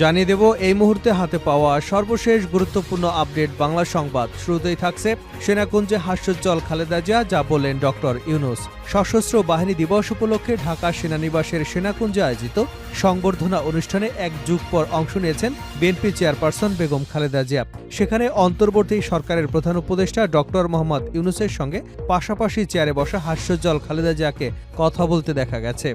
জানিয়ে দেব, এই মুহূর্তে হাতে পাওয়া সর্বশেষ গুরুত্বপূর্ণ আপডেট বাংলা সংবাদ। শুরুতেই থাকছে সেনাকুঞ্জে হাস্যোজ্জ্বল খালেদা জিয়া, যা বললেন ডক্টর ইউনুস। সশস্ত্র বাহিনী দিবস উপলক্ষে ঢাকা সেনানিবাসের সেনাকুঞ্জে আয়োজিত সংবর্ধনা অনুষ্ঠানে এক যুগ পর অংশ নিয়েছেন বিএনপি চেয়ারপারসন বেগম খালেদা জিয়া। সেখানে অন্তর্বর্তী সরকারের প্রধান উপদেষ্টা ডক্টর মোহাম্মদ ইউনুসের সঙ্গে পাশাপাশি চেয়ারে বসা হাস্যোজ্জ্বল খালেদা জিয়াকে কথা বলতে দেখা গেছে।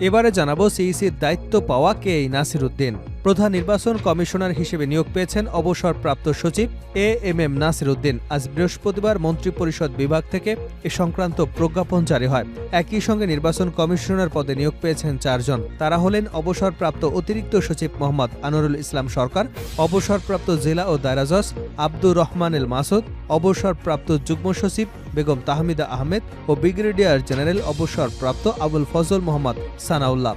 এবারে জানাব সিইসির দায়িত্ব পাওয়া কে এই নাসির উদ্দিন প্রধান নির্বাচন কমিশনার হিসেবে নিয়োগ পেয়েছেন অবসরপ্রাপ্ত সচিব A M M Nasir Uddin আজ বৃহস্পতিবার মন্ত্রিপরিষদ বিভাগ থেকে এ সংক্রান্ত প্রজ্ঞাপন জারি হয়। একই সঙ্গে নির্বাচন কমিশনার পদে নিয়োগ পেয়েছেন চারজন। তারা হলেন অবসরপ্রাপ্ত অতিরিক্ত সচিব মোহাম্মদ আনোয়ারুল ইসলাম সরকার, অবসরপ্রাপ্ত জেলা ও দায়রাজজ আব্দুর রহমান এল মাসুদ, অবসরপ্রাপ্ত যুগ্ম সচিব বেগম তাহমিদা আহমেদ ও ব্রিগেডিয়ার জেনারেল অবসরপ্রাপ্ত আবুল ফজল মোহাম্মদ সানাউল্লাহ।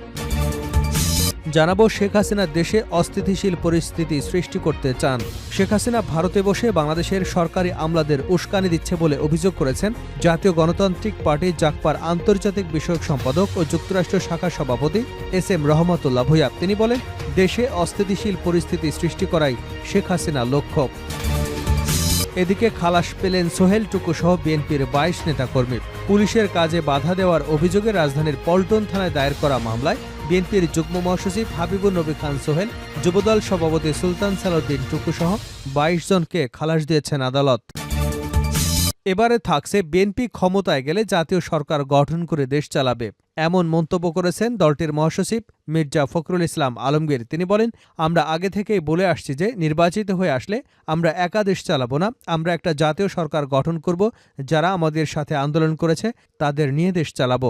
জানাব শেখ হাসিনা দেশে অস্থিতিশীল পরিস্থিতি সৃষ্টি করতে চান। শেখ হাসিনা ভারতে বসে বাংলাদেশের সরকারি আমলাদের উস্কানি দিচ্ছে বলে অভিযোগ করেছেন জাতীয় গণতান্ত্রিক পার্টি জাকপার আন্তর্জাতিক বিষয়ক সম্পাদক ও যুক্তরাষ্ট্র শাখা সভাপতি এস এম রহমতুল্লাহ ভূয়া তিনি বলেন, দেশে অস্থিতিশীল পরিস্থিতি সৃষ্টি করাই শেখ হাসিনা লক্ষ্য। এদিকে খালাস পেলেন সোহেল টুকু সহ বিএনপির বাইশ নেতাকর্মী। পুলিশের কাজে বাধা দেওয়ার অভিযোগে রাজধানীর পল্টন থানায় দায়ের করা মামলায় বিএনপির যুগ্ম মহাসচিব হাবিবুর নবী খান সোহেল, যুবদল সভাপতি সুলতান সালাউদ্দিন টুকু সহ বাইশ জনকে খালাস দিয়েছেন আদালত। এবারে থাকছে বিএনপি ক্ষমতায় গেলে জাতীয় সরকার গঠন করে দেশ চালাবে। এমন মন্তব্য করেছেন দলটির মহাসচিব মির্জা ফখরুল ইসলাম আলমগীর। তিনি বলেন, আমরা আগে থেকেই বলে আসছি যে নির্বাচিত হয়ে আসলে আমরা একা দেশ চালাবো না, আমরা একটা জাতীয় সরকার গঠন করব, যারা আমাদের সাথে আন্দোলন করেছে, তাদের নিয়ে দেশ চালাবো।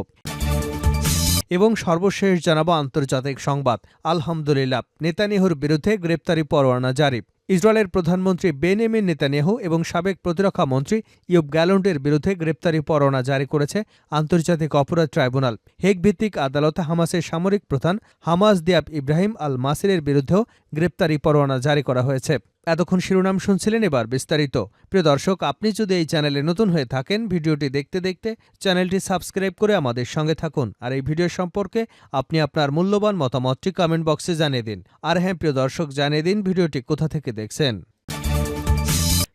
এবং সর্বশেষ জানাব আন্তর্জাতিক সংবাদ। আলহামদুলিল্লাহ, নেতানিয়াহুর বিরুদ্ধে গ্রেপ্তারি পরোয়ানা জারি। ইসরায়েলের প্রধানমন্ত্রী বেনেমিন নেতানিয়াহু এবং সাবেক প্রতিরক্ষা মন্ত্রী ইউব গ্যালন্ডের বিরুদ্ধে গ্রেপ্তারি পরোয়ানা জারি করেছে আন্তর্জাতিক অপরাধ ট্রাইব্যুনাল। হেগ ভিত্তিক আদালত হামাসের সামরিক প্রধান হামাস দিয়াব ইব্রাহিম আল মাসিরের বিরুদ্ধেও গ্রেপ্তারি পরোয়ানা জারি করা হয়েছে। এতক্ষণ শিরোনাম শুনছিলেন এবার বিস্তারিত। প্রিয় দর্শক, আপনি যদি এই চ্যানেলে নতুন হয়ে থাকেন, ভিডিওটি দেখতে দেখতে চ্যানেলটি সাবস্ক্রাইব করে আমাদের সঙ্গে থাকুন। আর এই ভিডিও সম্পর্কে আপনি আপনার মূল্যবান মতামতটি কমেন্ট বক্সে জানিয়ে দিন। আর হ্যাঁ প্রিয় দর্শক, জানিয়ে দিন ভিডিওটি কোথা থেকে দেখছেন।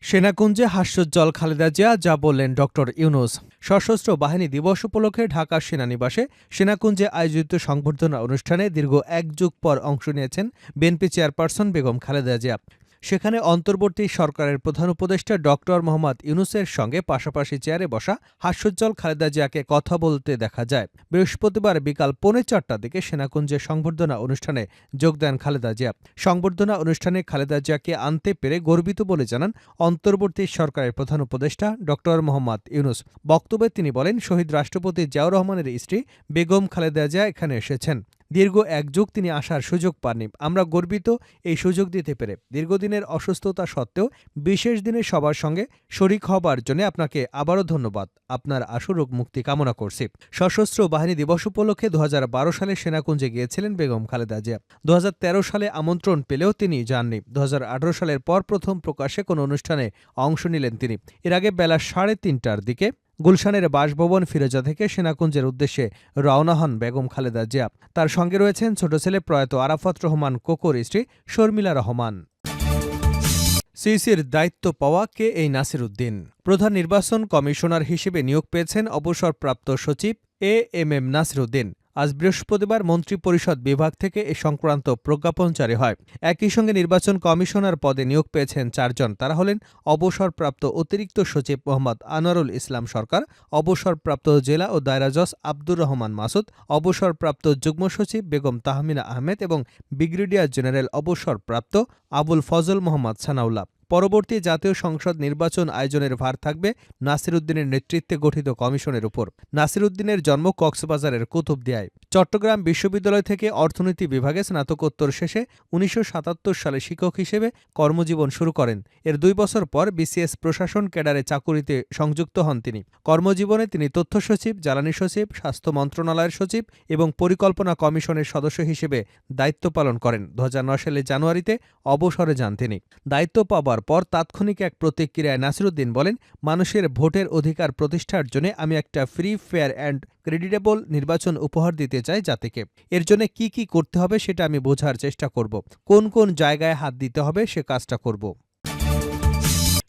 সেনাকুঞ্জে হাস্যোজ্জ্বল খালেদা জিয়া, যা বললেন ডক্টর ইউনুস। সশস্ত্র বাহিনী দিবস উপলক্ষে ঢাকা সেনানিবাসে সেনাকুঞ্জে আয়োজিত সংবর্ধনা অনুষ্ঠানে দীর্ঘ এক যুগ পর অংশ নিয়েছেন বিএনপি চেয়ারপারসন বেগম খালেদা জিয়া। সেখানে অন্তর্বর্তী সরকারের প্রধান উপদেষ্টা ডক্টর মোহাম্মদ ইউনুসের সঙ্গে পাশাপাশি চেয়ারে বসা হাস্যোজ্জ্বল খালেদা জিয়াকে কথা বলতে দেখা যায়। বৃহস্পতিবার বিকাল পৌনে চারটার দিকে সেনাকুঞ্জে সংবর্ধনা অনুষ্ঠানে যোগ দেন খালেদা জিয়া। সংবর্ধনা অনুষ্ঠানে খালেদা জিয়াকে আনতে পেরে গর্বিত বলে জানান অন্তর্বর্তী সরকারের প্রধান উপদেষ্টা ডক্টর মোহাম্মদ ইউনুস। বক্তব্যে তিনি বলেন, শহীদ রাষ্ট্রপতি জিয়াউর রহমানের স্ত্রী বেগম খালেদা জিয়া এখানে এসেছেন। দীর্ঘ এক যুগ তিনি আসার সুযোগ পাননি। আমরা গর্বিত এই সুযোগ দিতে পেরে। দীর্ঘদিনের অসুস্থতা সত্ত্বেও বিশেষ দিনে সবার সঙ্গে শরিক হবার জন্য আপনাকে আবারও ধন্যবাদ। আপনার আশুরোগ মুক্তি কামনা করছি। সশস্ত্র বাহিনী দিবস উপলক্ষে দু হাজার বারো সালে সেনাকুঞ্জে গিয়েছিলেন বেগম খালেদা জিয়া। দু হাজার তেরো সালে আমন্ত্রণ পেলেও তিনি যাননি। দু হাজার আঠারো সালের পর প্রথম প্রকাশে কোনো অনুষ্ঠানে অংশ নিলেন তিনি। এর আগে বেলা সাড়ে তিনটার দিকে গুলশানের বাসভবন ফিরোজা থেকে সেনাকুঞ্জের উদ্দেশ্যে রওনা হন বেগম খালেদা জিয়া। তার সঙ্গে রয়েছেন ছোট ছেলে প্রয়াত আরাফাত রহমান, কোকোর স্ত্রী শর্মিলা রহমান। সিইসির দায়িত্ব পাওয়া কে এই নাসির উদ্দিন প্রধান নির্বাচন কমিশনার হিসেবে নিয়োগ পেয়েছেন অবসরপ্রাপ্ত সচিব A M M Nasir Uddin আজ বৃহস্পতিবার মন্ত্রিপরিষদ বিভাগ থেকে এ সংক্রান্ত প্রজ্ঞাপন জারি হয়। একই সঙ্গে নির্বাচন কমিশনার পদে নিয়োগ পেয়েছেন চারজন। তারা হলেন অবসরপ্রাপ্ত অতিরিক্ত সচিব মোহাম্মদ আনোয়ারুল ইসলাম সরকার, অবসরপ্রাপ্ত জেলা ও দায়রা জজ আব্দুর রহমান মাসুদ, অবসরপ্রাপ্ত যুগ্ম সচিব বেগম তাহমিনা আহমেদ এবং ব্রিগেডিয়ার জেনারেল অবসরপ্রাপ্ত আবুল ফজল মোহাম্মদ সানাউল্লাহ। পরবর্তী জাতীয় সংসদ নির্বাচন আয়োজনের ভার থাকবে নাসিরুদ্দিনের নেতৃত্বে গঠিত কমিশনের উপর। নাসিরুদ্দিনের জন্ম কক্সবাজারের কুতুবদিয়ায়। চট্টগ্রাম বিশ্ববিদ্যালয় থেকে অর্থনীতি বিভাগে স্নাতকোত্তর শেষে উনিশশো সাতাত্তর সালে শিক্ষক হিসেবে কর্মজীবন শুরু করেন। এর দুই বছর পর বিসিএস প্রশাসন ক্যাডারে চাকুরিতে সংযুক্ত হন তিনি। কর্মজীবনে তিনি তথ্য সচিব, জ্বালানি সচিব, স্বাস্থ্য মন্ত্রণালয়ের সচিব এবং পরিকল্পনা কমিশনের সদস্য হিসেবে দায়িত্ব পালন করেন। দু সালে জানুয়ারিতে অবসরে যান তিনি। দায়িত্ব পাবার হওয়ার পর তাৎক্ষণিক এক প্রতিক্রিয়ায় নাসিরুদ্দিন বলেন, মানুষের ভোটের অধিকার প্রতিষ্ঠার জন্য আমি একটা ফ্রি ফেয়ার অ্যান্ড ক্রেডিটেবল নির্বাচন উপহার দিতে চাই জাতিকে। এর জন্য কি কি করতে হবে সেটা আমি বোঝার চেষ্টা করব। কোন কোন জায়গায় হাত দিতে হবে সে কাজটা করব।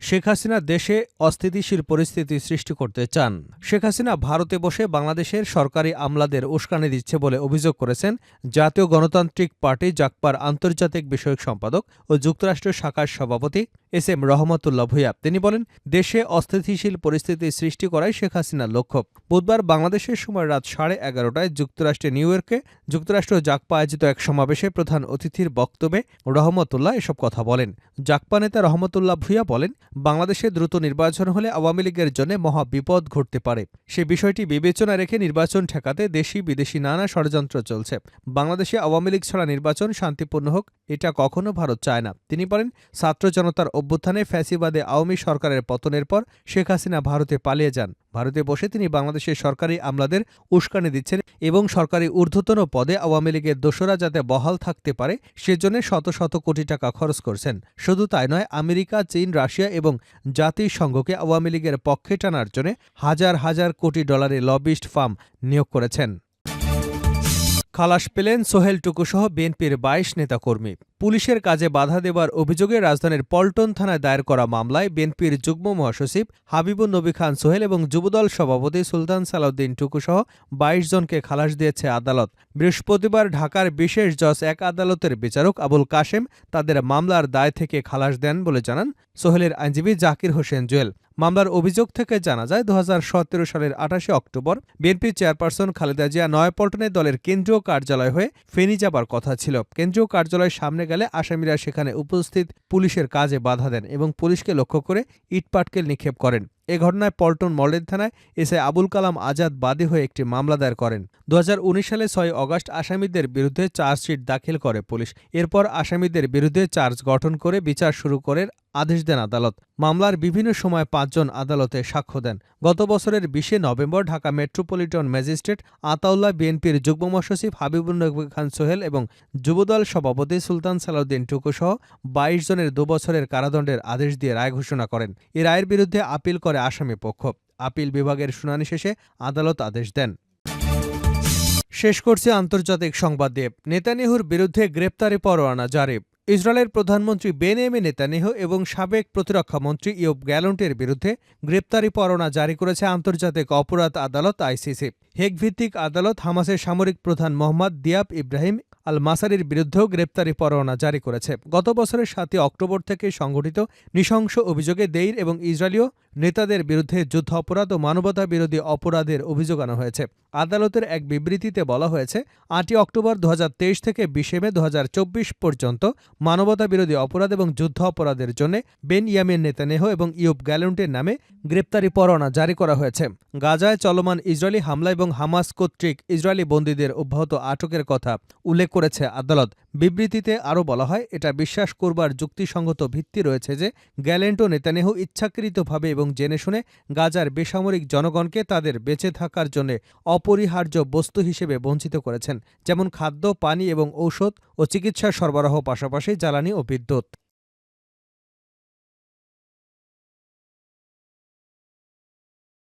শেখ হাসিনা দেশে অস্থিতিশীল পরিস্থিতি সৃষ্টি করতে চান। শেখ হাসিনা ভারতে বসে বাংলাদেশের সরকারি আমলাদের উস্কানি দিচ্ছে বলে অভিযোগ করেছেন জাতীয় গণতান্ত্রিক পার্টি জাকপার আন্তর্জাতিক বিষয়ক সম্পাদক ও যুক্তরাষ্ট্র শাখার সভাপতি এস এম রহমতুল্লাহ ভূঁইয়া। তিনি বলেন, দেশে অস্থিতিশীল পরিস্থিতি সৃষ্টি করাই শেখ হাসিনার লক্ষ্য। বুধবার বাংলাদেশের সময় রাত সাড়ে এগারোটায় যুক্তরাষ্ট্রের নিউ ইয়র্কে যুক্তরাষ্ট্র জাকপা আয়োজিত এক সমাবেশে প্রধান অতিথির বক্তব্যে রহমতুল্লাহ এসব কথা বলেন। জাকপা নেতা রহমতুল্লাহ ভূঁইয়া বলেন, বাংলাদেশে দ্রুত নির্বাচন হলে আওয়ামী লীগের জন্য মহা বিপদ ঘটতে পারে। সে বিষয়টি বিবেচনা রেখে নির্বাচন ঠেকাতে দেশি বিদেশি নানা ষড়যন্ত্র চলছে। বাংলাদেশে আওয়ামী লীগ ছাড়া নির্বাচন শান্তিপূর্ণ হোক, এটা কখনো ভারত চায় না। তিনি বলেন, ছাত্র জনতার অভ্যুত্থানে ফ্যাসিবাদে আওয়ামী সরকারের পতনের পর শেখ হাসিনা ভারতে পালিয়ে যান। ভারতে বসে তিনি বাংলাদেশের সরকারি আমলাদের উস্কানি দিচ্ছেন এবং সরকারি ঊর্ধ্বতন পদে আওয়ামী লীগের দোসরা যাতে বহাল থাকতে পারে, সেজন্য শত শত কোটি টাকা খরচ করছেন। শুধু তাই নয়, আমেরিকা, চীন, রাশিয়া এবং জাতিসংঘকে আওয়ামী লীগের পক্ষে টানার জন্য হাজার হাজার কোটি ডলারের লবিস্ট ফার্ম নিয়োগ করেছেন। খালাস পেলেন সোহেল টুকুসহ বিএনপির বাইশ নেতাকর্মী। পুলিশের কাজে বাধা দেবার অভিযোগে রাজধানীর পল্টন থানায় দায়ের করা মামলায় বিএনপির যুগ্ম মহাসচিব হাবিবুন নবী খান সোহেল এবং যুবদল সভাপতি সুলতান সালাউদ্দিন টুকুসহ বাইশ জনকে খালাস দিয়েছে আদালত। বৃহস্পতিবার ঢাকার বিশেষ জজ এক আদালতের বিচারক আবুল কাশেম তাদের মামলার দায় থেকে খালাস দেন বলে জানান সোহেলের আইনজীবী জাকির হোসেন জুয়েল। মামলার অভিযোগ থেকে জানা যায় দু হাজার সতেরো সালের আঠাশে অক্টোবর বিএনপি চেয়ারপারসন খালেদা জিয়া নয়াপল্টনে দলের কেন্দ্রীয় কার্যালয় হয়ে ফেনী যাবার কথা ছিল। কেন্দ্রীয় কার্যালয়ের সামনে গেলে আসামিরা সেখানে উপস্থিত পুলিশের কাজে বাধা দেন এবং পুলিশকে লক্ষ্য করে ইটপাটকেল নিক্ষেপ করেন। এ ঘটনায় পল্টন মডেল থানায় এসে আবুল কালাম আজাদ বাদী হয়ে একটি মামলা দায়ের করেন। দু হাজার উনিশ সালে ছয় অগস্ট আসামিদের বিরুদ্ধে চার্জশিট দাখিল করে পুলিশ। এরপর আসামিদের বিরুদ্ধে চার্জ গঠন করে বিচার শুরু করে আদেশ দেন আদালত। মামলার বিভিন্ন সময় পাঁচজন আদালতে সাক্ষ্য দেন। গত বছরের বিশে November Dhaka metropolitan magistrate Ataullah বিএনপির যুগ্ম মহাসচিব হাবিবুর নবী খান সোহেল এবং যুবদল সভাপতি সুলতান সালাউদ্দিন টুকুসহ বাইশ জনের দুবছরের কারাদণ্ডের আদেশ দিয়ে রায় ঘোষণা করেন। এ রায়ের বিরুদ্ধে আপিল করে আসামি পক্ষ। আপিল বিভাগের শুনানি শেষে আদালত আদেশ দেন। শেষ করছে আন্তর্জাতিক সংবাদ দিয়ে নেতানিহুর বিরুদ্ধে গ্রেপ্তারি পরোয়ানা জারি। ইসরায়েলের প্রধানমন্ত্রী বেনেমে নেতানিহ এবং সাবেক প্রতিরক্ষা মন্ত্রী ইয়োব গ্যালন্টের বিরুদ্ধে গ্রেপ্তারি পরোয়ানা জারি করেছে আন্তর্জাতিক অপরাধ আদালত আইসিসি। হেগ ভিত্তিক আদালত হামাসের সামরিক প্রধান মোহাম্মদ দিয়াব ইব্রাহিম আল মাসারির বিরুদ্ধেও গ্রেপ্তারি পরোয়ানা জারি করেছে। গত বছরের সাতই অক্টোবর থেকে সংঘটিত নৃশংস অভিযোগে দেইর এবং ইসরায়েলীয় নেতাদের বিরুদ্ধে যুদ্ধ অপরাধ ও মানবতা বিরোধী অপরাধের অভিযোগ আনা হয়েছে। আদালতের এক বিবৃতিতে বলা হয়েছে, আটই অক্টোবর দু হাজার তেইশ থেকে বিশে মে পর্যন্ত মানবতা বিরোধী অপরাধ এবং যুদ্ধ অপরাধের জন্য বেন ইয়ামিন নেতানেহ এবং ইউব গ্যালেন্টের নামে গ্রেপ্তারি পরোয়ানা জারি করা হয়েছে। গাজায় চলমান ইসরায়েলি হামলা এবং হামাস কর্তৃক ইসরায়েলি বন্দীদের অব্যাহত আটকের কথা উল্লেখ করেছে আদালত। বিবৃতিতে আরও বলা হয়, এটা বিশ্বাস করবার যুক্তিসঙ্গত ভিত্তি রয়েছে যে, গ্যালেন্টো নেতানেহু ইচ্ছাকৃতভাবে এবং জেনে শুনে গাজার বেসামরিক জনগণকে তাদের বেঁচে থাকার জন্য অপরিহার্য বস্তু হিসেবে বঞ্চিত করেছেন, যেমন খাদ্য, পানি এবং ঔষধ ও চিকিৎসা সরবরাহ পাশাপাশি জ্বালানি ও বিদ্যুৎ।